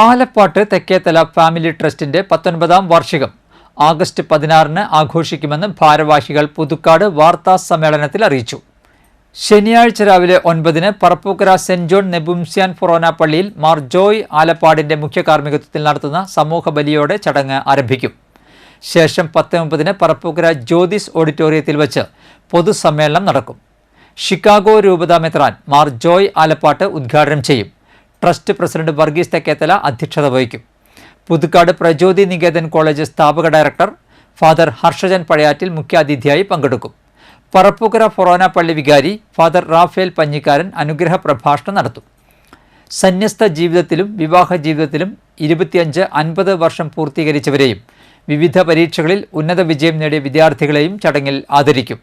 Alappad Thekkethala family ട്രസ്റ്റിന്റെ പത്തൊൻപതാം വാർഷികം ആഗസ്റ്റ് പതിനാറിന് ആഘോഷിക്കുമെന്ന് ഭാരവാഹികൾ പുതുക്കാട് വാർത്താ സമ്മേളനത്തിൽ അറിയിച്ചു. ശനിയാഴ്ച രാവിലെ ഒൻപതിന് Parappukkara saint John Nepomucene forane പള്ളിയിൽ മാർ ജോയ് ആലപ്പാടിന്റെ മുഖ്യ കാർമ്മികത്വത്തിൽ നടത്തുന്ന സമൂഹ ബലിയോടെ ചടങ്ങ് ആരംഭിക്കും. ശേഷം പത്ത് മുപ്പതിന് പറപ്പൂക്കര ജ്യോതിസ് ഓഡിറ്റോറിയത്തിൽ വച്ച് പൊതുസമ്മേളനം നടക്കും. ഷിക്കാഗോ രൂപതാ മെത്രാൻ മാർ ജോയ് ആലപ്പാട്ട് ഉദ്ഘാടനം ചെയ്യും. ട്രസ്റ്റ് പ്രസിഡന്റ് വർഗീസ് തെക്കേത്തല അധ്യക്ഷത വഹിക്കും. പുതുക്കാട് പ്രചോദി നികേതൻ കോളേജ് സ്ഥാപക ഡയറക്ടർ ഫാദർ ഹർഷജൻ പഴയാറ്റിൽ മുഖ്യാതിഥിയായി പങ്കെടുക്കും. പറപ്പുകര ഫൊറോന പള്ളി വികാരി ഫാദർ റാഫേൽ പഞ്ഞിക്കാരൻ അനുഗ്രഹ പ്രഭാഷണം നടത്തും. സന്യസ്ത ജീവിതത്തിലും വിവാഹ ജീവിതത്തിലും ഇരുപത്തിയഞ്ച് അൻപത് വർഷം പൂർത്തീകരിച്ചവരെയും വിവിധ പരീക്ഷകളിൽ ഉന്നത വിജയം നേടിയ വിദ്യാർത്ഥികളെയും ചടങ്ങിൽ ആദരിക്കും.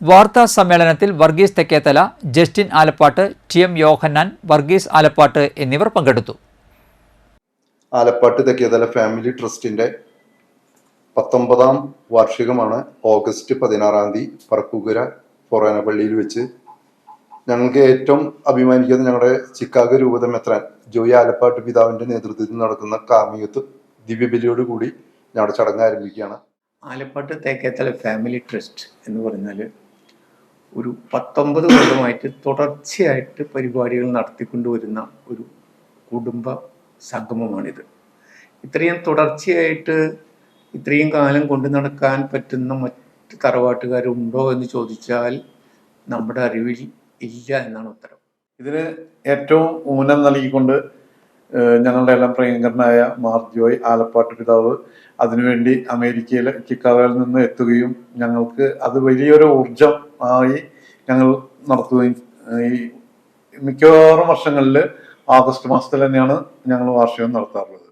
വാർത്താ സമ്മേളനത്തിൽ Varghese Thekkethala Justin Alappatt T M Yohannan Varghese Alappatt എന്നിവർ പങ്കെടുത്തു. ആലപ്പാട്ട് തെക്കേതല ഫാമിലി ട്രസ്റ്റിന്റെ പത്തൊമ്പതാം വാർഷികമാണ് ഓഗസ്റ്റ് പതിനാറാം തീയതി പറക്കുകുര ഫൊറോന പള്ളിയിൽ വെച്ച് ഞങ്ങൾക്ക് ഏറ്റവും അഭിമാനിക്കുന്നത് ഞങ്ങളുടെ ചിക്കാഗോ രൂപത മെത്രാൻ ജോയി ആലപ്പാട്ട് പിതാവിന്റെ നേതൃത്വത്തിൽ നടക്കുന്ന കാമിയത്ത് ദിവ്യബലിയോട് കൂടി ഞങ്ങളുടെ ചടങ്ങ് ആരംഭിക്കുകയാണ്. ആലപ്പാട്ട് തേക്കേത്തല ഫാമിലി ട്രസ്റ്റ് എന്ന് പറഞ്ഞാൽ ഒരു പത്തൊമ്പത് കൊല്ലമായിട്ട് തുടർച്ചയായിട്ട് പരിപാടികൾ നടത്തിക്കൊണ്ടുവരുന്ന ഒരു കുടുംബ സംഗമമാണിത്. ഇത്രയും തുടർച്ചയായിട്ട് ഇത്രയും കാലം കൊണ്ടു നടക്കാൻ പറ്റുന്ന മറ്റ് തറവാട്ടുകാരുണ്ടോ എന്ന് ചോദിച്ചാൽ നമ്മുടെ അറിവിൽ ഇല്ല എന്നാണ് ഉത്തരം. ഇതിന് ഏറ്റവും ഊനം നൽകിക്കൊണ്ട് ഞങ്ങളുടെ എല്ലാം പ്രിയങ്കരനായ മാർ ജോയ് ആലപ്പാട്ട് പിതാവ് അതിനുവേണ്ടി അമേരിക്കയിലെ ചിക്കാഗോയിൽ നിന്ന് എത്തുകയും ഞങ്ങൾക്ക് അത് വലിയൊരു ഊർജം ആയി ഞങ്ങൾ നടത്തുകയും ഈ മിക്കവാറും വർഷങ്ങളിൽ ആഗസ്റ്റ് മാസത്തിൽ തന്നെയാണ് ഞങ്ങൾ വാർഷികം നടത്താറുള്ളത്.